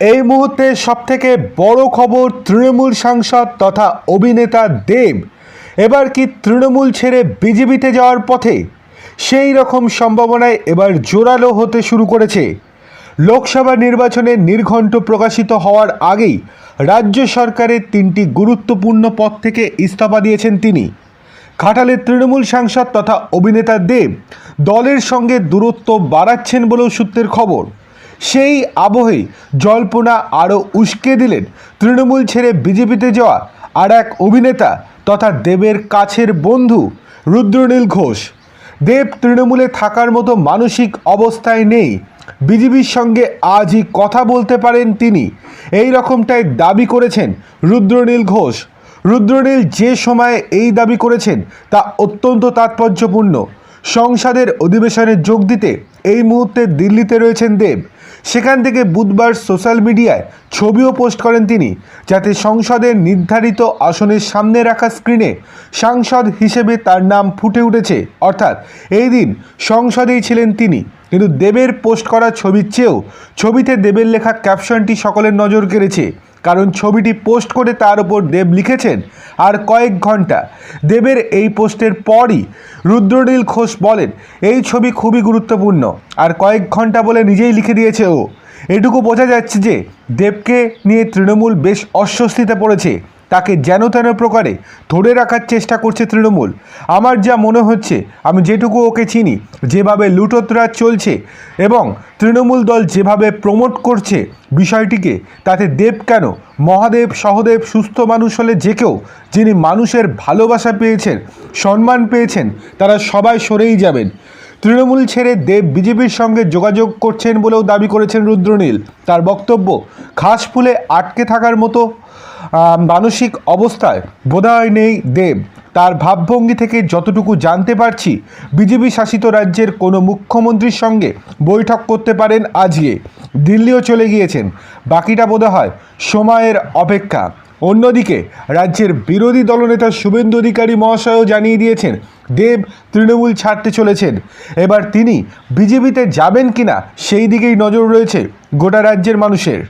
এই মুহূর্তে সবথেকে বড় খবর তৃণমূল সাংসদ তথা অভিনেতা দেব। এবার কি তৃণমূল ছেড়ে বিজেপিতে যাওয়ার পথে? সেই রকম সম্ভাবনায় এবার জোরালো হতে শুরু করেছে। লোকসভা নির্বাচনে নির্ঘণ্ট প্রকাশিত হওয়ার আগেই রাজ্য সরকারের তিনটি গুরুত্বপূর্ণ পদ থেকে ইস্তফা দিয়েছেন তিনি। ঘাটালের তৃণমূল সাংসদ তথা অভিনেতা দেব দলের সঙ্গে দূরত্ব বাড়াচ্ছেন বলেও সূত্রের খবর। সেই আবহে জল্পনা আরও উস্কে দিলেন। তৃণমূল ছেড়ে বিজেপিতে যাওয়া আর এক অভিনেতা তথা দেবের কাছের বন্ধু রুদ্রনীল ঘোষ। দেব তৃণমূলে থাকার মতো মানসিক অবস্থায় নেই। বিজেপির সঙ্গে আজই কথা বলতে পারেন তিনি। এই রকমটাই দাবি করেছেন রুদ্রনীল ঘোষ। রুদ্রনীল যে সময়ে এই দাবি করেছেন তা অত্যন্ত তাৎপর্যপূর্ণ। সংসদের অধিবেশনে যোগ দিতে এই মুহূর্তে দিল্লিতে রয়েছেন দেব। সেখান থেকে বুধবার সোশ্যাল মিডিয়ায় ছবিও পোস্ট করেন তিনি, যাতে সংসদের নির্ধারিত আসনের সামনে রাখা স্ক্রিনে সাংসদ হিসেবে তার নাম ফুটে উঠেছে। অর্থাৎ এই দিন সংসদেই ছিলেন তিনি, কিন্তু দেবের পোস্ট করা ছবির চেয়েও ছবিতে দেবের লেখা ক্যাপশনটি সকলের নজর কেড়েছে। কারণ ছবিটি পোস্ট করে তার উপর দেব লিখেছেন, আর কয়েক ঘণ্টা। দেবের এই পোস্টের পরই রুদ্রনীল ঘোষ বলেন, এই ছবি খুবই গুরুত্বপূর্ণ, আর কয়েক ঘণ্টা বলে নিজেই লিখে দিয়েছে ও। এটুকু বোঝা যাচ্ছে যে দেবকে নিয়ে তৃণমূল বেশ অস্বস্তিতে পড়েছে। তাকে যেন তেন প্রকারে ধরে রাখার চেষ্টা করছে তৃণমূল। আমার যা মনে হচ্ছে, আমি যেটুকু ওকে চিনি, যেভাবে লুটোতরাজ চলছে এবং তৃণমূল দল যেভাবে প্রমোট করছে বিষয়টিকে, তাতে দেব কেন? মহাদেব, সহদেব, সুস্থ মানুষ হলে যে কেউ, যিনি মানুষের ভালোবাসা পেয়েছেন, সম্মান পেয়েছেন, তারা সবাই সরেই যাবেন। তৃণমূল ছেড়ে দেব বিজেপির সঙ্গে যোগাযোগ করছেন বলেও দাবি করেছেন রুদ্রনীল। তার বক্তব্য ঘাস ফুলে আটকে থাকার মতো মানসিক অবস্থায় বোধহয় নেই দেব। তার ভাবভঙ্গি থেকে যতটুকু জানতে পারছি, বিজেপি শাসিত রাজ্যের কোনো মুখ্যমন্ত্রীর সঙ্গে বৈঠক করতে পারেন আজকে দিল্লিও চলে গিয়েছেন। বাকিটা বোধহয় সময়ের অপেক্ষা। অন্যদিকে রাজ্যের বিরোধী দলনেতা শুভেন্দু অধিকারী মহাশয়ও জানিয়ে দিয়েছেন, দেব তৃণমূল ছাড়তে চলেছেন। এবার তিনি বিজেপিতে যাবেন কিনা সেই দিকেই নজর রয়েছে গোটা রাজ্যের মানুষের।